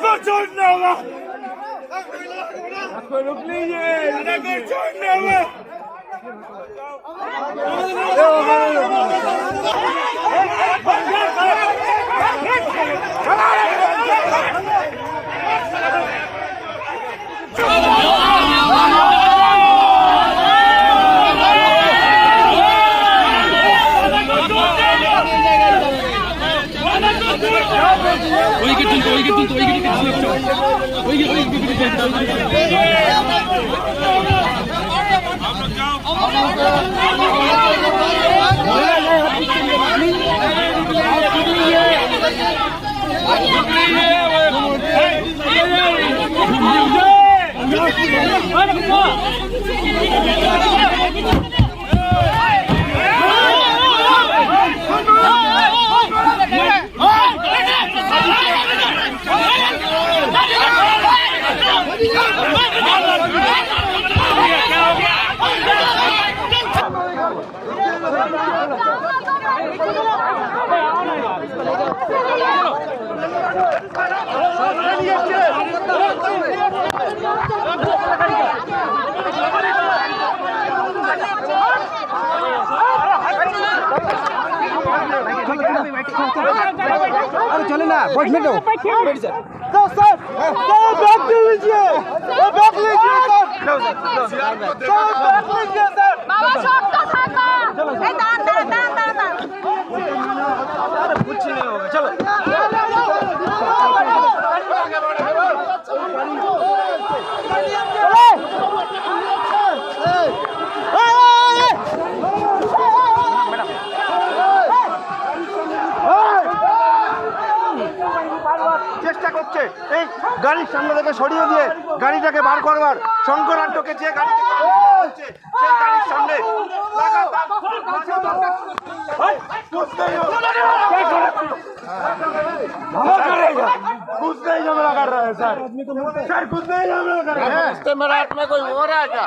Gocsornava! Ako Rukliye! Gocsornava! Come on! ওইকে তুলতো ওইকে তুলতো ওইকে তুলতো ওইকে ওইকে আরে চলে না বস না তো স্যার স্যার স্যার ব্যাগ দিয়েছে ও ব্যাগ দিয়েছে স্যার স্যার ব্যাগ দিয়েছে স্যার বাবা শক্ত থাক। এই দাঁড়া দাঁড়া দাঁড়া দাঁড়া আরে বুঝছি না চলো। করছে এই গাড়ির সামনে থেকে সরিয়ে দিয়ে গাড়িটাকে বার করবার শঙ্করান্তকে যে গাড়ি থেকে বার করছে, সেই গাড়ির সামনে লাগাতার कुछ नहीं झगड़ा कर रहा है सर सर कुछ नहीं झगड़ा कर रहा है इसके मराठ में कोई हो रहा है क्या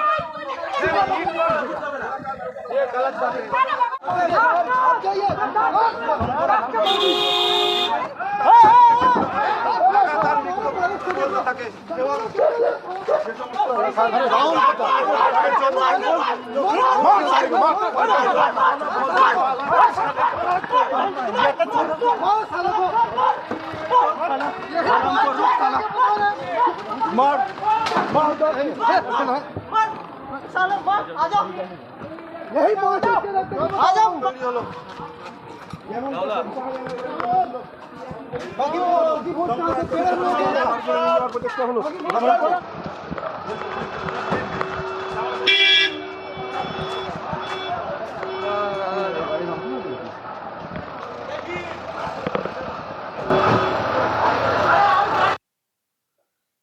মার মার মার চালো মার আজা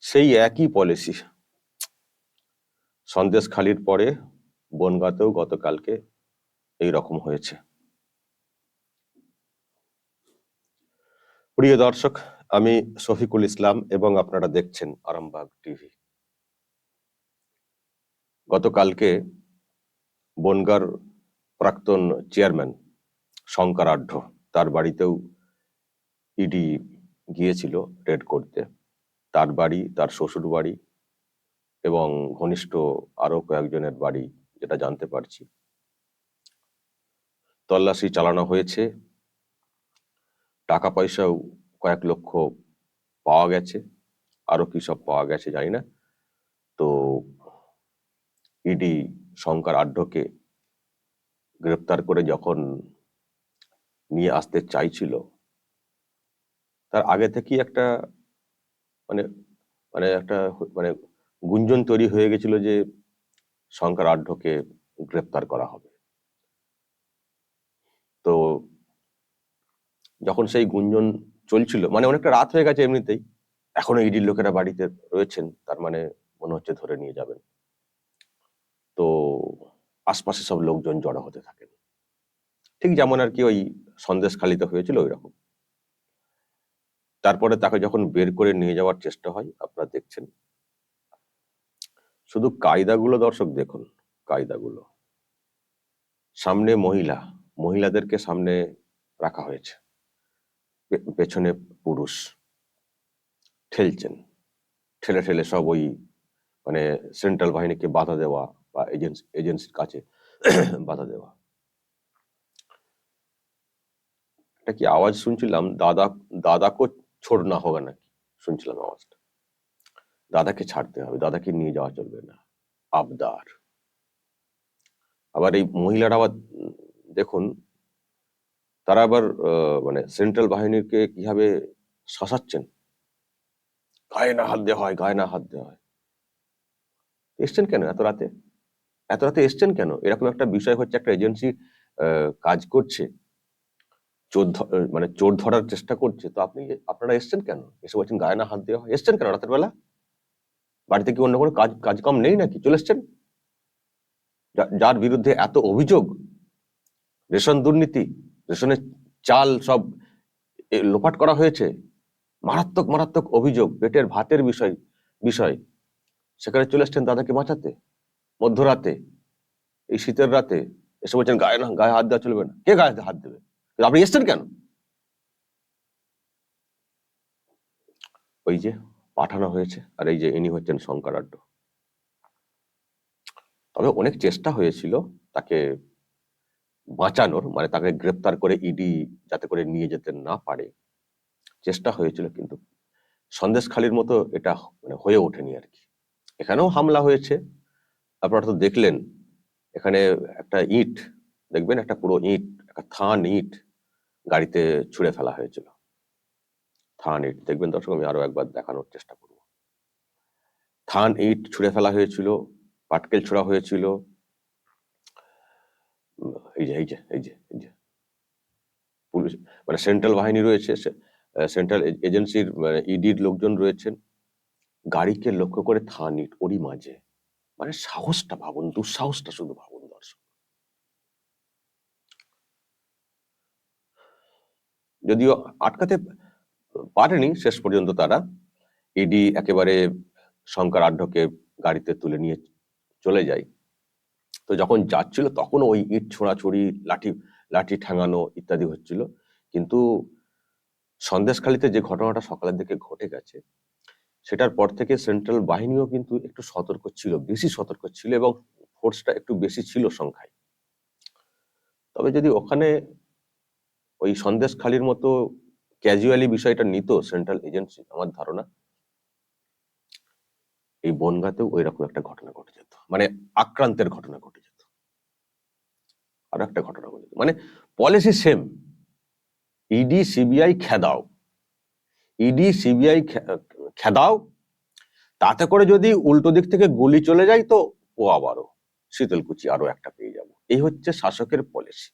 সেই একই পলিসি সন্দেশ খালির পরে বনগাঁতেও গতকালকে এই রকম হয়েছে। প্রিয় দর্শক, আমি শফিকুল ইসলাম এবং আপনারা দেখছেন আরামবাগ টিভি। গতকালকে বনগার প্রাক্তন চেয়ারম্যান শঙ্কর আঢ্য তার বাড়িতেও ইডি গিয়েছিল রেড করতে। তার বাড়ি, তার শ্বশুর বাড়ি এবং ঘনিষ্ঠ আরও কয়েকজনের বাড়ি যেটা জানতে পারছি। তল্লাশি চালানো হয়েছে। টাকা পয়সাও কয়েক লক্ষ পাওয়া গেছে। আরও কি সব পাওয়া গেছে জানি না। তো ইডি শঙ্কর আঢ্যকে গ্রেপ্তার করে যখন নিয়ে আসতে চাইছিল, তার আগে থেকেই একটা মানে মানে একটা মানে গুঞ্জন তৈরি হয়ে গেছিল যে শঙ্কর আঢ্যকে গ্রেপ্তার করা হবে। তো যখন সেই গুঞ্জন চলছিল মানে অনেকটা রাত হয়ে গেছে এমনিতেই, এখনও ইডির লোকেরা বাড়িতে রয়েছেন, তার মানে মনে হচ্ছে ধরে নিয়ে যাবেন। তো আশপাশে সব লোকজন জড়ো হতে থাকেন। ঠিক যেমন আর কি ওই সন্দেশ সন্দেশখালিতে হয়েছিল ওই রকম তারপরে তাকে যখন বের করে নিয়ে যাওয়ার চেষ্টা হয়, আপনারা দেখছেন শুধু কায়দাগুলো দর্শক দেখুন, কায়দাগুলো। সামনে মহিলা, মহিলাদেরকে সামনে রাখা হয়েছে। পেছনে পুরুষ। ঠেলছেন। ঠেলে ঠেলে সব ওই মানে সেন্ট্রাল বাহিনীকে বাধা দেওয়া বা এজেন্সি, এজেন্সির কাছে বাধা দেওয়া। একটা কি আওয়াজ শুনছিলাম? দাদা, দাদাকে ছোড়না হোগা নাকি? শুনছিলাম আওয়াজটা। দাদাকে ছাড়তে হবে, দাদাকে নিয়ে যাওয়া চলবে না। আবদার। আবার এই মহিলারা আবার, দেখুন, তারা আবার মানে সেন্ট্রাল বাহিনীকে কীভাবে শাসাচ্ছেন? গায়ে না হাত দেওয়া হয়, গায়ে না হাত দেওয়া হয়। এসছেন কেন এত রাতে? এত রাতে এসছেন কেন? এরকম একটা বিষয় হচ্ছে, একটা এজেন্সি কাজ করছে, চোর মানে চোর ধরার চেষ্টা করছে, তো আপনি, আপনারা এসছেন কেন? এসে বলছেন গায়ে না হাত দেওয়া হয়। এসছেন কেন রাতের বেলা? বাড়িতে কি অন্য কোনো কাজ কাজকাম নেই নাকি? চলে এসছেন? যার বিরুদ্ধে এত অভিযোগ? রেশন দুর্নীতি, রেশনের চাল সব লোপাট করা হয়েছে। মারাত্মক মারাত্মক অভিযোগ, পেটের ভাতের বিষয় বিষয়। সেখানে চলে এসছেন দাদাকে বাঁচাতে, মধ্যরাতে, এই শীতের রাতে। এসে বলছেন, গায়ে না, গায়ে হাত দেওয়া চলবে না। কে গায়ে হাত দেবে? আপনি এসছেন কেন? ওই যে পাঠানো হয়েছে। আর এই যে ইনি হচ্ছেন শঙ্করাড্ড তবে অনেক চেষ্টা হয়েছিল তাকে বাঁচানোর মানে তাকে গ্রেপ্তার করে ইডি যাতে করে নিয়ে যেতে না পারে। চেষ্টা হয়েছিল কিন্তু সন্দেশখালির মতো এটা মানে হয়ে ওঠেনি আর কি। এখানেও হামলা হয়েছে। আপনারা তো দেখলেন, এখানে একটা ইট, দেখবেন একটা পুরো ইট, একটা থান ইট গাড়িতে ছুঁড়ে ফেলা হয়েছিল। থান ইট দেখবেন দর্শক, আমি আরও একবার দেখানোর চেষ্টা করব। থান ইট ছুঁড়ে ফেলা হয়েছিল, পাটকেল ছোড়া হয়েছিল। এই যে এই যে এই যে এই যে। পুলিশ মানে সেন্ট্রাল বাহিনী রয়েছে সেন্ট্রাল এজেন্সির ইডির লোকজন রয়েছেন। গাড়িকে লক্ষ্য করে থান ইট ওরই মাঝে। মানে সাহসটা ভাবুন, দুঃসাহসটা শুধু ভাবুন দর্শক। যদিও আটকাতে পারেনি শেষ পর্যন্ত তারা ইডি একেবারে শঙ্কর আঢ্যকে গাড়িতে তুলে নিয়ে চলে যায়। তো যখন যাচ্ছিল তখন ওই ইট ছোড়াছুড়ি, লাঠি লাঠি ঠাঙানো ইত্যাদি হচ্ছিল। কিন্তু সন্দেশখালিতে যে ঘটনাটা সকালের দিকে ঘটে গেছে, সেটার পর থেকে সেন্ট্রাল বাহিনীও কিন্তু একটু সতর্ক ছিল, বেশি সতর্ক ছিল এবং ফোর্সটা একটু বেশি ছিল সংখ্যায়। তবে যদি ওখানে ওই সন্দেশখালির মতো ক্যাজুয়ালি বিষয়টা নিত সেন্ট্রাল এজেন্সি আমার ধারণা, এই বনগাতেও ওই রকম একটা ঘটনা ঘটে যেত। মানে আক্রান্তের ঘটনা ঘটে যেত। আর একটা ঘটনা ঘটে যেত। মানে পলিসি সেম ইডি সিবিআই খেদাও। ইডি সিবিআই খেদাও। তাতে করে যদি উল্টো দিক থেকে গুলি চলে যায় তো ও আবারও শীতলকুচি আরও একটা পেয়ে যাব। এই হচ্ছে শাসকের পলিসি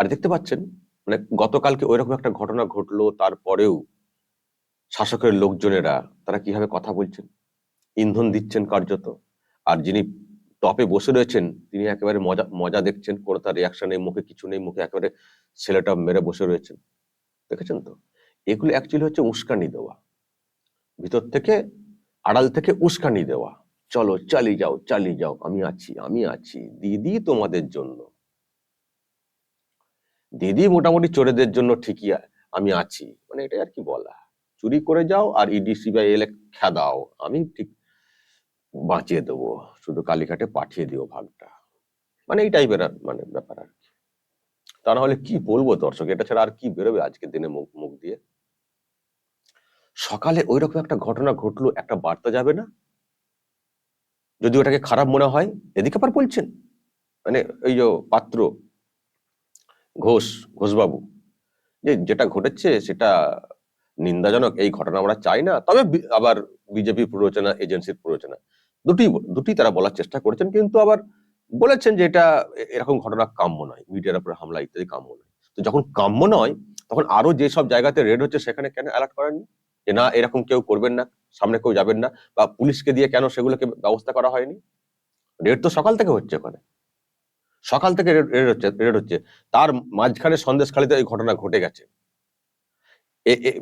আর দেখতে পাচ্ছেন মানে গতকালকে ওইরকম একটা ঘটনা ঘটলো, তারপরেও শাসকের লোকজনেরা তারা কীভাবে কথা বলছেন? ইন্ধন দিচ্ছেন কার্যত। আর যিনি টপে বসে রয়েছেন, তিনি একেবারে মজা মজা দেখছেন, কোনো তার রিয়াকশন নেই, মুখে কিছু নেই, মুখে একেবারে ছেলেটা মেরে বসে রয়েছেন। দেখেছেন তো? এগুলো অ্যাকচুয়ালি হচ্ছে উস্কানি দেওয়া। ভিতর থেকে, আড়াল থেকে উস্কানি দেওয়া। চলো, চালিয়ে যাও চালিয়ে যাও, আমি আছি আমি আছি, দিদি তোমাদের জন্য। দিদি মোটামুটি চোরেদের জন্য ঠিকই আমি আছি। মানে এটাই আর কি বলা। চুরি করে যাও আর ইডি সিবিআই এলে খেদাও আমি ঠিক বাঁচিয়ে দেবো। শুধু কালীঘাটে পাঠিয়ে দিও ভাগটা। মানে এই টাইপের মানে ব্যাপার আর কি। তা না হলে কি বলব দর্শক? এটা ছাড়া আর কি বেরোবে আজকের দিনে মুখ মুখ দিয়ে? সকালে ওইরকম একটা ঘটনা ঘটলো, একটা বার্তা যাবে না? যদি ওটাকে খারাপ মনে হয়, এদিকে আবার বলছেন। মানে ওই যে পাত্র ঘোষ, ঘোষবাবু। যে যেটা ঘটেছে সেটা নিন্দাজনক, এই ঘটনা আমরা চাই না। তবে আবার বিজেপি প্ররোচনা, এজেন্সির প্ররোচনা। দুটি দুটি তারা বলার চেষ্টা করেছেন, কিন্তু আবার বলেছেন যে এটা এরকম ঘটনা কাম্য নয়। মিডিয়ার উপর হামলা ইত্যাদি কাম্য নয়। তো যখন কাম্য নয়, তখন আরও যেসব জায়গাতে রেড হচ্ছে, সেখানে কেন অ্যালার্ট করেননি? যে না, এরকম কেউ করবেন না, সামনে কেউ যাবেন না, বা পুলিশকে দিয়ে কেন সেগুলোকে ব্যবস্থা করা হয়নি? রেড তো সকাল থেকে হচ্ছে ওখানে। সকাল থেকে রেড হচ্ছে রেড হচ্ছে। তার মাঝখানে সন্দেশখালিতে এই ঘটনা ঘটে গেছে।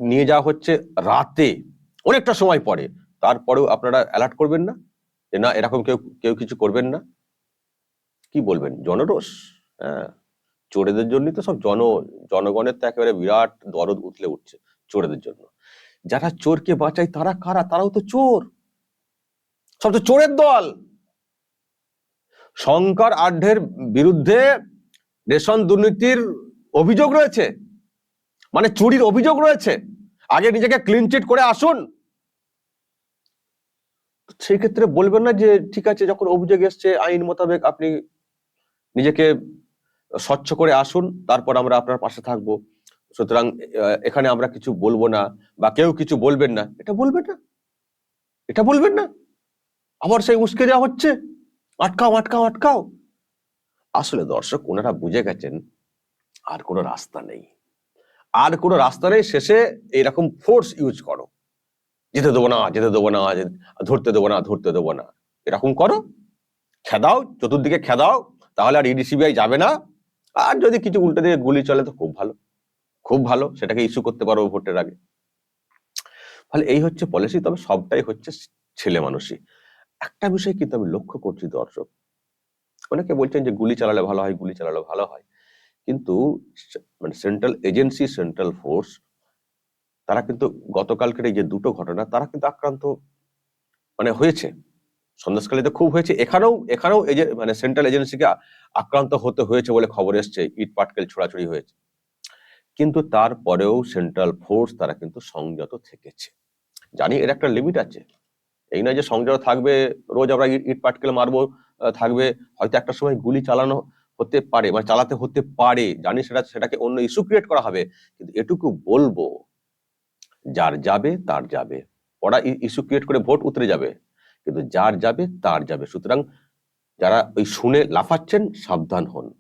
নিয়ে যাওয়া হচ্ছে রাতে, অনেকটা সময় পরে। তারপরেও আপনারা অ্যালার্ট করবেন না? যে না, এরকম কেউ কেউ কিছু করবেন না? কি বলবেন? জনরোষ? হ্যাঁ। চোরেদের জন্যই তো সব জন, জনগণের তো একেবারে বিরাট দরদ উতলে উঠছে চোরেদের জন্য। যারা চোরকে বাঁচায় তারা কারা? তারাও তো চোর। সব তো চোরের দল। শঙ্কর আঢ্যের বিরুদ্ধে রেশন দুর্নীতির অভিযোগ রয়েছে। মানে চুরির অভিযোগ রয়েছে। আগে নিজেকে ক্লিন চিট করে আসুন। সেই ক্ষেত্রে বলবেন না যে, ঠিক আছে, যখন অভিযোগ এসছে, আইন মোতাবেক আপনি নিজেকে স্বচ্ছ করে আসুন, তারপর আমরা আপনার পাশে থাকব। সুতরাং এখানে আমরা কিছু বলব না বা কেউ কিছু বলবেন না। এটা বলবেন না। এটা বলবেন না। আবার সেই উস্কে দেওয়া হচ্ছে। আটকাও আটকাও আটকাও। আসলে দর্শক, ওনারা বুঝে গেছেন, আর কোনো রাস্তা নেই। আর কোনো রাস্তা নেই, শেষে এইরকম ফোর্স ইউজ করো। যেতে দেবো না, যেতে দেবো না ধরতে দেবো না, ধরতে দেবো না। এরকম করো। খেদাও, চতুর্দিকে খেদাও, তাহলে আর ইডিসিবিআই যাবে না। আর যদি কিছু উল্টে দিয়ে গুলি চলে, তো খুব ভালো। খুব ভালো, সেটাকে ইস্যু করতে পারব ভোটের আগে। ফলে এই হচ্ছে পলিসি তবে সবটাই হচ্ছে ছেলে মানুষই। একটা বিষয় কিন্তু আমি লক্ষ্য করছি, দর্শক। অনেকে বলছেন যে গুলি চালালে ভালো হয়, গুলি চালালে ভালো হয়। কিন্তু মানে সেন্ট্রাল এজেন্সি সেন্ট্রাল ফোর্স তারা কিন্তু গতকালকের এই যে দুটো ঘটনা, তারা কিন্তু আক্রান্ত মানে হয়েছে। সন্দেশকালীতে খুব হয়েছে। এখানেও এখানেও মানে সেন্ট্রাল এজেন্সিকে আক্রান্ত হতে হয়েছে বলে খবর এসছে, ইট পাটকেল ছোড়াছুড়ি হয়েছে। কিন্তু তারপরেও সেন্ট্রাল ফোর্স তারা কিন্তু সংযত থেকেছে। জানি এর একটা লিমিট আছে। এই নয় যে সংযত থাকবে, রোজ আমরা ইট- পাটকেল মারবো থাকবে, হয়তো একটা সময় গুলি চালানো হতে পারে মানে চালাতে হতে পারে, জানি সেটা, সেটাকে অন্য ইস্যু ক্রিয়েট করা হবে, কিন্তু এটুকু বলব, যার যাবে তার যাবে, ওরা ইস্যু ক্রিয়েট করে ভোট উতরে যাবে, কিন্তু যার যাবে তার যাবে, সুতরাং যারা ওই শুনে লাফাচ্ছেন, সাবধান হন।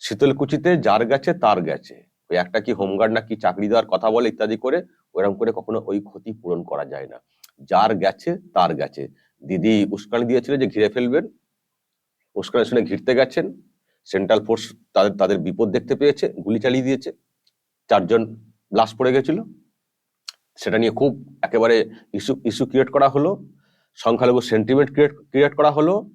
শীতলকুচিতে যার গেছে তার গেছে, ওই একটা কি হোমগার্ড না কি চাকরি দেওয়ার কথা বলে ইত্যাদি করে ওরকম করে কখনো ওই ক্ষতি পূরণ করা যায় না। যার গেছে, তার গেছে। দিদি উস্কানি দিয়েছিল যে ঘিরে ফেলবেন। উস্কানি শুনে ঘিরতে গেছেন। সেন্ট্রাল ফোর্স তাদের তাদের বিপদ দেখতে পেয়েছে, গুলি চালিয়ে দিয়েছে। চারজন ব্লাস্ট পড়ে গেছিল। সেটা নিয়ে খুব একেবারে ইস্যু ইস্যু ক্রিয়েট করা হলো। সংখ্যালঘু সেন্টিমেন্ট ক্রিয়েট ক্রিয়েট করা হলো।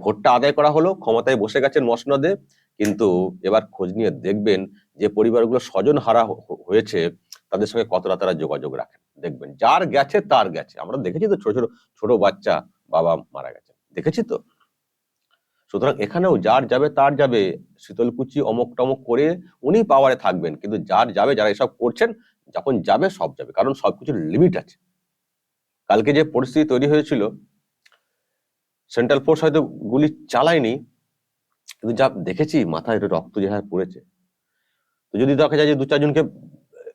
ভোটটা আদায় করা হলো। ক্ষমতায় বসে গেছেন মসনদে। কিন্তু এবার খোঁজ নিয়ে দেখবেন যে পরিবারগুলো স্বজন হারা হয়েছে, তাদের সঙ্গে কতটা তারা যোগাযোগ রাখেন। দেখবেন, যার গেছে তার গেছে। আমরা দেখেছি তো ছোট ছোট ছোট বাচ্চা বাবা মারা গেছে। দেখেছি তো? সুতরাং এখানেও যার যাবে তার যাবে। শীতলকুচি অমক টমক করে উনি পাওয়ারে থাকবেন। কিন্তু যার যাবে, যারা এসব করছেন, যখন যাবে, সব যাবে। কারণ সবকিছুর লিমিট আছে। কালকে যে পরিস্থিতি তৈরি হয়েছিল সেন্ট্রাল ফোর্স হয়তো গুলি চালায়নি, কিন্তু যা দেখেছি, মাথায় একটু রক্ত যে হারে পড়েছে। তো যদি দেখা যায় যে দু চারজনকে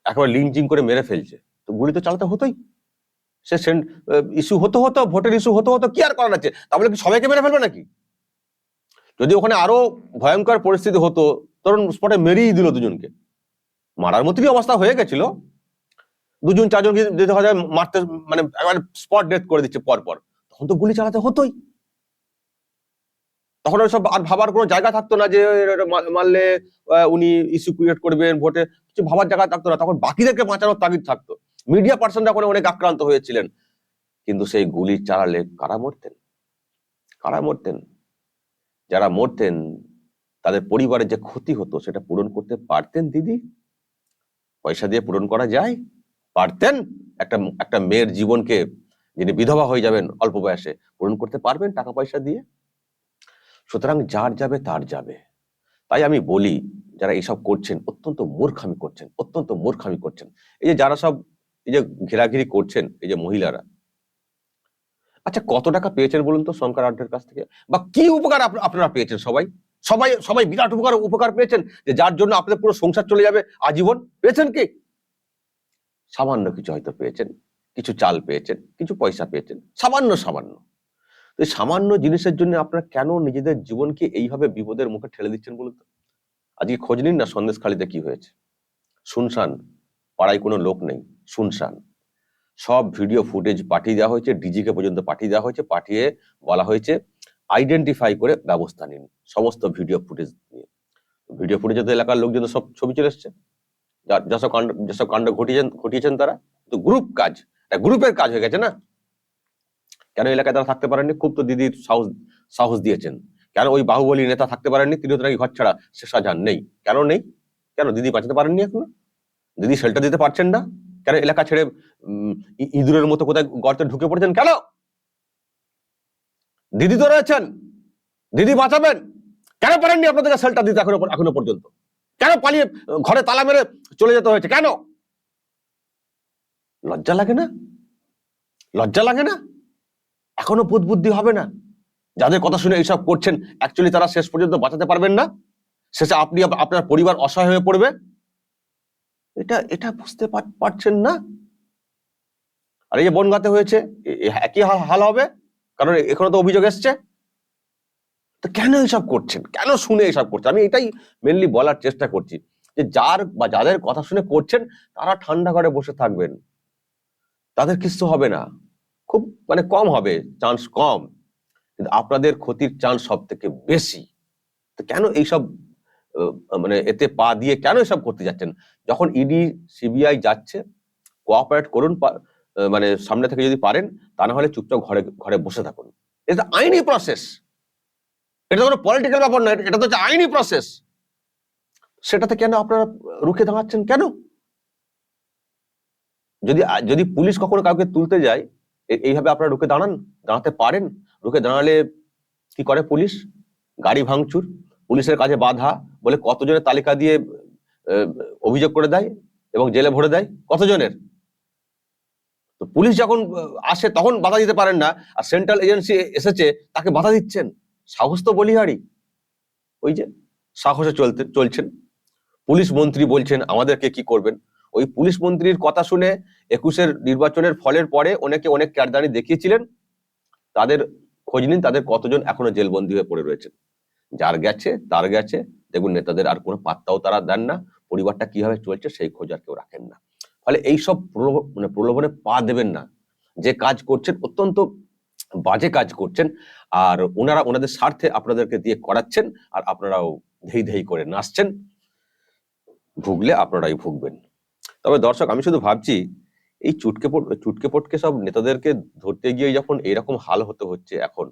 একেবারে লিঞ্চিং করে মেরে ফেলছে গুলি তো চালাতে হতোই। সে সেন্ট ইস্যু হতো হতো, ভোটের ইস্যু হতো হতো, কি আর করার আছে? তাহলে কি সবাইকে মেরে ফেলবে নাকি? যদি ওখানে আরও ভয়ঙ্কর পরিস্থিতি হতো তখন স্পটে মেরেই দিল দুজনকে। মারার মতনই অবস্থা হয়ে গেছিল? দুজন চারজনকে দেখা যায় মারতে মানে একবার স্পট ডেথ করে দিচ্ছে পর পর, তখন তো গুলি চালাতে হতোই। তখন সব আর ভাবার কোনো জায়গা থাকতো না যে মারলে উনি ইস্যু ক্রিয়েট করবেন ভোটে, কিছু ভাবার জায়গা থাকতো না, তখন বাকিদেরকে বাঁচানোর তাগিদ থাকতো। মিডিয়া পার্সনরা ওখানে অনেক আক্রান্ত হয়েছিলেন। কিন্তু সেই গুলি চালালে কারা মরতেন? কারা মরতেন? যারা মরতেন, তাদের পরিবারের যে ক্ষতি হতো, সেটা পূরণ করতে পারতেন দিদি? পয়সা দিয়ে পূরণ করা যায়? পারতেন? একটা একটা মেয়ের জীবনকে যিনি বিধবা হয়ে যাবেন অল্প বয়সে, পূরণ করতে পারবেন টাকা পয়সা দিয়ে? সুতরাং যার যাবে, তার যাবে। তাই আমি বলি, যারা এইসব করছেন, অত্যন্ত মূর্খামি করছেন, অত্যন্ত মূর্খামি করছেন। এই যে যারা সব এই যে ঘেরাঘিরি করছেন এই যে মহিলারা। আচ্ছা কত টাকা পেয়েছেন বলুন তো শঙ্কর আড্ডের কাছ থেকে? বা কি উপকার আপনারা পেয়েছেন সবাই? সবাই সবাই বিরাট উপকার উপকার পেয়েছেন যে যার জন্য আপনাদের পুরো সংসার চলে যাবে, আজীবন পেয়েছেন কি? সামান্য কিছু হয়তো পেয়েছেন, কিছু চাল পেয়েছেন, কিছু পয়সা পেয়েছেন, সামান্য সামান্য। তো সামান্য জিনিসের জন্য আপনারা কেন নিজেদের জীবনকে এইভাবে বিপদের মুখে ঠেলে দিচ্ছেন বলুন তো? আজকে খোঁজ নিন না সন্দেশখালিতে কি হয়েছে। শুনশান, পাড়ায় কোনো লোক নেই। শুনশান। সব ভিডিও ফুটেজ পাঠিয়ে দেওয়া হয়েছে, ডিজিকে পর্যন্ত পাঠিয়ে দেওয়া হয়েছে, পাঠিয়ে বলা হয়েছে আইডেন্টিফাই করে ব্যবস্থা নিন সমস্ত ভিডিও ফুটেজ নিয়ে। ভিডিও ফুটেজে তো এলাকার লোকজন সব ছবি চলে এসছে। যেসব কাণ্ড যেসব কাণ্ড ঘটিয়েছেন ঘটিয়েছেন তারা। তো গ্রুপ কাজ গ্রুপের কাজ হয়ে গেছে না? কেন এলাকায় তারা থাকতে পারেননি? খুব তো দিদির সাহস সাহস দিয়েছেন। কেন ওই বাহুবলী নেতা থাকতে পারেননি? তিনি তো নাকি ঘর ছাড়া সাজান নেই। কেন নেই? কেন দিদি বাঁচাতে পারেননি এখনও? দিদি শেল্টার দিতে পারছেন না? কেন এলাকা ছেড়ে ইঁদুরের মতো কোথায় গর্তে ঢুকে পড়েছেন কেন? দিদি তো রয়েছেন। দিদি বাঁচাবেন। কেন পারেননি আপনাদেরকে সেলটা দিতে এখনও এখনও পর্যন্ত? কেন পালিয়ে, ঘরে তালা মেরে চলে যেতে হয়েছে? কেন? লজ্জা লাগে না? লজ্জা লাগে না? এখনও বুদ্ধি হবে না? যাদের কথা শুনে এইসব করছেন অ্যাকচুয়ালি তারা শেষ পর্যন্ত বাঁচাতে পারবেন না। শেষে আপনি আপনার পরিবার অসহায় হয়ে পড়বে। এটা এটা বুঝতে পারছেন না? আর এই যে বনগাতে হয়েছে একই হাল হবে? কারণ এখানে তো অভিযোগ এসছে। তো কেন এসব করছেন? কেন শুনে এসব করছেন? আমি এটাই মেনলি বলার চেষ্টা করছি যে যার বা যাদের কথা শুনে করছেন, তারা ঠান্ডা ঘরে বসে থাকবেন। তাদের কিছু হবে না। খুব মানে কম হবে চান্স কম। কিন্তু আপনাদের ক্ষতির চান্স সব থেকে বেশি। তো কেন এইসব মানে এতে পা দিয়ে কেন এসব করতে যাচ্ছেন? যখন ইডি সিবিআই যাচ্ছে কোঅপারেট করুন মানে সামনে থেকে যদি পারেন, তা না হলে চুপচাপ ঘরে ঘরে বসে থাকুন। এটা আইনি প্রসেস এটা কোনো পলিটিক্যাল ব্যাপার নয়, এটা তো হচ্ছে আইনি প্রসেস সেটাতে কেন আপনারা রুখে দাঁড়াচ্ছেন কেন? যদি যদি পুলিশ কখনো কাউকে তুলতে যায় এইভাবে আপনারা রুখে দাঁড়ান, দাঁড়াতে পারেন? রুখে দাঁড়ালে কি করে পুলিশ? গাড়ি ভাঙচুর? পুলিশের কাছে বাধা বলে কতজনের তালিকা দিয়ে অভিযোগ করে দেয় এবং জেলে ভরে দেয়? কতজনের? তো পুলিশ যখন আসে তখন বাধা দিতে পারেন না। আর সেন্ট্রাল এজেন্সি এসেছে, তাকে বাধা দিচ্ছেন। সাহস তো বলিহারি। ওই যে, সাহসে চলতে, চলছেন। পুলিশ মন্ত্রী বলছেন, আমাদেরকে কি করবেন? ওই পুলিশ মন্ত্রীর কথা শুনে একুশের নির্বাচনের ফলের পরে অনেকে অনেক ক্যারদানি দেখিয়েছিলেন। তাদের খোঁজ নিন, তাদের কতজন এখনও জেলবন্দি হয়ে পড়ে রয়েছেন। যার গেছে, তার গেছে। দেখুন, নেতাদের আর কোনো পাত্তাও তারা দেন না। পরিবারটা কীভাবে চলছে সেই খোঁজ আর কেউ রাখেন না। ফলে এইসব মানে প্রলোভনে পা দেবেন না। যে কাজ করছেন, অত্যন্ত বাজে কাজ করছেন আর ওনারা ওনাদের স্বার্থে আপনাদেরকে দিয়ে করাচ্ছেন আর আপনারাও ধেই ধেই করে নাচছেন। ভুগলে আপনারাই ভুগবেন। তবে দর্শক, আমি শুধু ভাবছি, এই চুটকে চুটকে পটকে সব নেতাদেরকে ধরতে গিয়ে যখন এরকম হাল হতে হচ্ছে এখন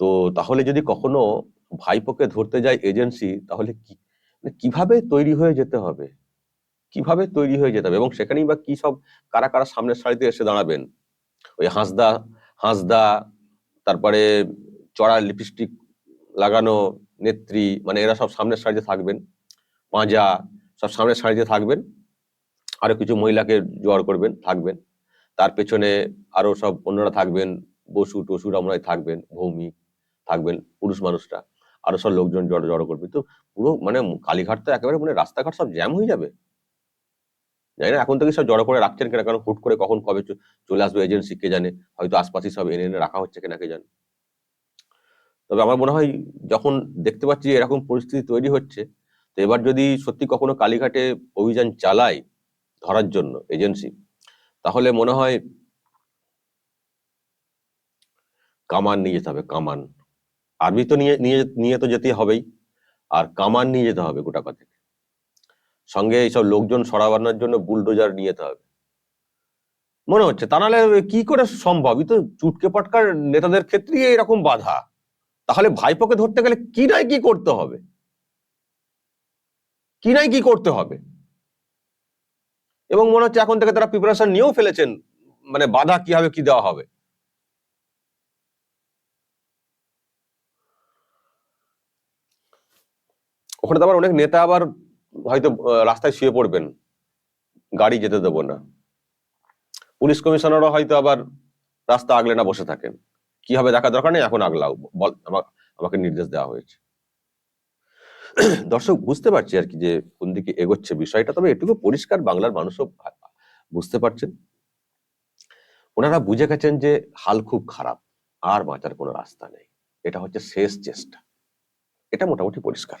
তো তাহলে যদি কখনো ভাইপোকে ধরতে যায় এজেন্সি, তাহলে কি মানে কীভাবে তৈরি হয়ে যেতে হবে? কীভাবে তৈরি হয়ে যেতে হবে এবং সেখানেই বা কি সব, কারা কারা সামনের সারিতে এসে দাঁড়াবেন? ওই হাঁসদা হাঁসদা, তারপরে চড়া লিপস্টিক লাগানো নেত্রী মানে এরা সব সামনের সারিতে থাকবেন। পাঁজা সব সামনের সারিতে থাকবেন। আরও কিছু মহিলাকে জোয়ার করবেন, থাকবেন। তার পেছনে আরও সব অন্যরা থাকবেন বসু টসু রামরাই থাকবেন, ভৌমিক থাকবেন, পুরুষ মানুষরা। আরও সব লোকজন জড়ো জড়ো করবে। তো পুরো মানে কালীঘাট তো একেবারে মানে রাস্তাঘাট সব জ্যাম হয়ে যাবে। জানি না, এখন থেকে সব জড়ো করে রাখছেন কিনা, কারণ হুট করে কখন কবে চলে আসবে এজেন্সি কে জানে? হয়তো আশপাশই সব এনে এনে রাখা হচ্ছে কিনা, কে জানে? তবে আমার মনে হয়, যখন দেখতে পাচ্ছি এরকম পরিস্থিতি তৈরি হচ্ছে, তো এবার যদি সত্যি কখনো কালীঘাটে অভিযান চালায় ধরার জন্য এজেন্সি তাহলে মনে হয় কামান নিয়ে যেতে হবে, কামান। আর্মি তো নিয়ে নিয়ে নিয়ে তো যেতে হবেই। আর কামান নিয়ে যেতে হবে গোটা কথা। সঙ্গে এইসব লোকজন সরাবানোর জন্য বুলডোজার নিয়ে যেতে হবে। মনে হচ্ছে, তা নাহলে কি করে সম্ভব? তো চুটকে পাটকার নেতাদের ক্ষেত্রেই এরকম বাধা। তাহলে ভাইপোকে ধরতে গেলে কি নাই কি করতে হবে? কি নাই কি করতে হবে? এবং মনে হচ্ছে এখন থেকে তারা প্রিপারেশন নিয়েও ফেলেছেন। মানে বাধা কীভাবে কি দেওয়া হবে? ওখানে তো আবার অনেক নেতা আবার হয়তো রাস্তায় শুয়ে পড়বেন। গাড়ি যেতে দেবো না। পুলিশ কমিশনারও হয়তো আবার রাস্তা আগলে না বসে থাকেন। কি হবে দেখা দরকার নেই, এখন আগলাও। বল আমাকে নির্দেশ দেওয়া হয়েছে। দর্শক, বুঝতে পারছি আর কি যে কোন দিকে এগোচ্ছে বিষয়টা, তবে এটুকু পরিষ্কার বাংলার মানুষও বুঝতে পারছেন। ওনারা বুঝে গেছেন যে হাল খুব খারাপ, আর বাঁচার কোনো রাস্তা নেই। এটা হচ্ছে শেষ চেষ্টা। এটা মোটামুটি পরিষ্কার।